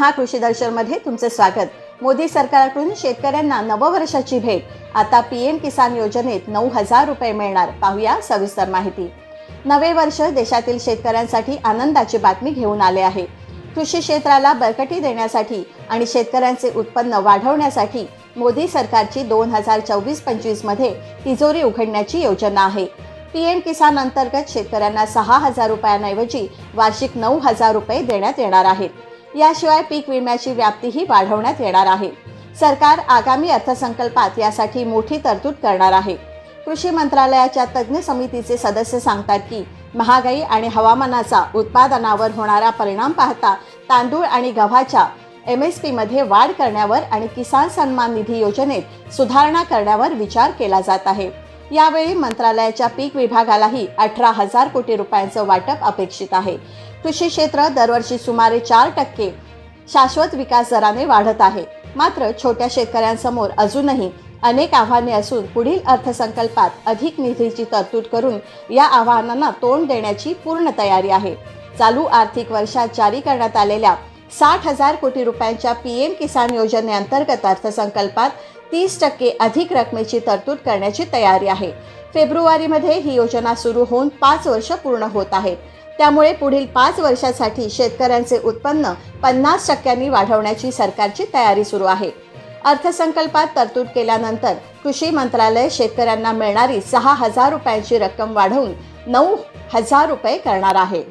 महाकृषी दर्शनमध्ये तुमचे स्वागत. मोदी सरकारकडून शेतकऱ्यांना नववर्षाची भेट. आता पी एम किसान योजनेत नऊ हजार रुपये मिळणार. पाहूया सविस्तर माहिती. नवे वर्ष देशातील शेतकऱ्यांसाठी आनंदाची बातमी घेऊन आले आहे. कृषी क्षेत्राला बळकटी देण्यासाठी आणि शेतकऱ्यांचे उत्पन्न वाढवण्यासाठी मोदी सरकारची दोन हजार चोवीस पंचवीसमध्ये तिजोरी उघडण्याची योजना आहे. पी एम किसान अंतर्गत शेतकऱ्यांना सहा हजार रुपयांऐवजी वार्षिक नऊ हजार रुपये देण्यात येणार आहेत. याशिवाय पीक विम्याची व्याप्तीही वाढवण्यात येणार आहे. सरकार आगामी अर्थसंकल्पात यासाठी मोठी तरतूद करणार आहे. कृषी मंत्रालयाच्या तज्ज्ञ समितीचे सदस्य सांगतात की महागाई आणि हवामानाचा उत्पादनावर होणारा परिणाम पाहता तांदूळ आणि गव्हाच्या एम एस पीमध्ये वाढ करण्यावर आणि किसान सन्मान निधी योजनेत सुधारणा करण्यावर विचार केला जात आहे. यावेळी मंत्रालयाच्या पीक विभागालाही अठरा हजार कोटी रुपयांचं वाटप अपेक्षित आहे. कृषी क्षेत्र दरवर्षी सुमारे चार टक्के शाश्वत विकास दराने वाढत आहे. मात्र छोट्या शेतकऱ्यांसमोर अजूनही अनेक आव्हाने असून पुढील अर्थसंकल्पात अधिक निधीची तरतूद करून या आव्हानांना तोंड देण्याची पूर्ण तयारी आहे. चालू आर्थिक वर्षात जारी करण्यात आलेल्या साठ हजार कोटी रुपयांच्या पी एम किसान योजनेअंतर्गत अर्थसंकल्पात तीस टक्के अधिक रकमेची तरतूद करण्याची तयारी आहे. फेब्रुवारीमध्ये ही योजना सुरू होऊन पाच वर्ष पूर्ण होत आहेत. त्यामुळे पुढील पाच वर्षासाठी शेतकऱ्यांचे उत्पन्न पन्नास टक्क्यांनी वाढवण्याची सरकारची तयारी सुरू आहे. अर्थसंकल्पात तरतूद केल्यानंतर कृषी मंत्रालय शेतकऱ्यांना मिळणारी सहा हजार रुपयांची रक्कम वाढवून नऊ हजार रुपये करणार आहे.